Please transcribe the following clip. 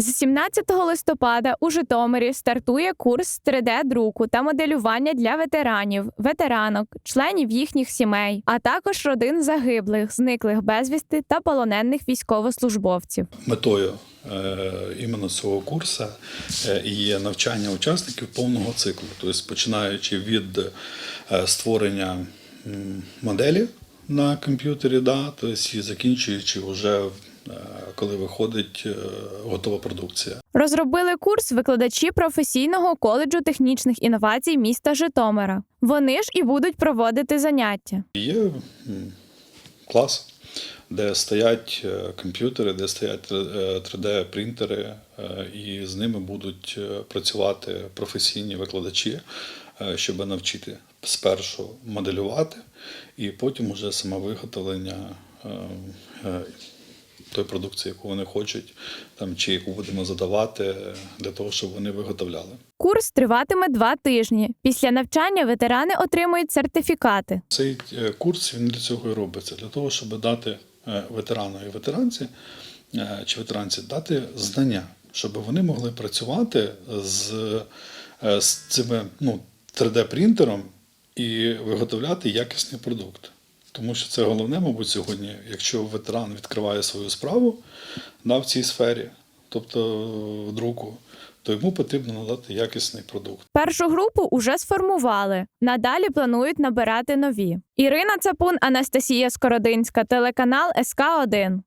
З 17 листопада у Житомирі стартує курс 3D-друку та моделювання для ветеранів, ветеранок, членів їхніх сімей, а також родин загиблих, зниклих безвісти та полонених військовослужбовців. Метою е, іменно цього курсу е, є навчання учасників повного циклу, тобто починаючи від е, створення моделі на комп'ютері, да, тобто і закінчуючи вже е, коли виходить е, готова продукція. Розробили курс викладачі професійного коледжу технічних інновацій міста Житомира. Вони ж і будуть проводити заняття. Є клас, де стоять е, комп'ютери, де стоять 3D-принтери, і з ними будуть е, працювати професійні викладачі, е, щоб навчити спершу моделювати, і потім уже саме тої продукції, яку вони хочуть, там, чи яку будемо задавати для того, щоб вони виготовляли. Курс триватиме два тижні. Після навчання ветерани отримують сертифікати. Цей е, курс він для цього і робиться, для того, щоб дати е, ветерану і ветеранці е, чи ветеранці дати знання, щоб вони могли працювати з, з цими ну, 3D-принтером і виготовляти якісний продукт. Тому що це головне, мабуть, сьогодні, якщо ветеран відкриває свою справу да, в цій сфері, тобто е, друку, то йому потрібно надати якісний продукт. Першу групу уже сформували. Надалі планують набирати нові. Ірина Цапун, Анастасія Скородинська, телеканал СК 1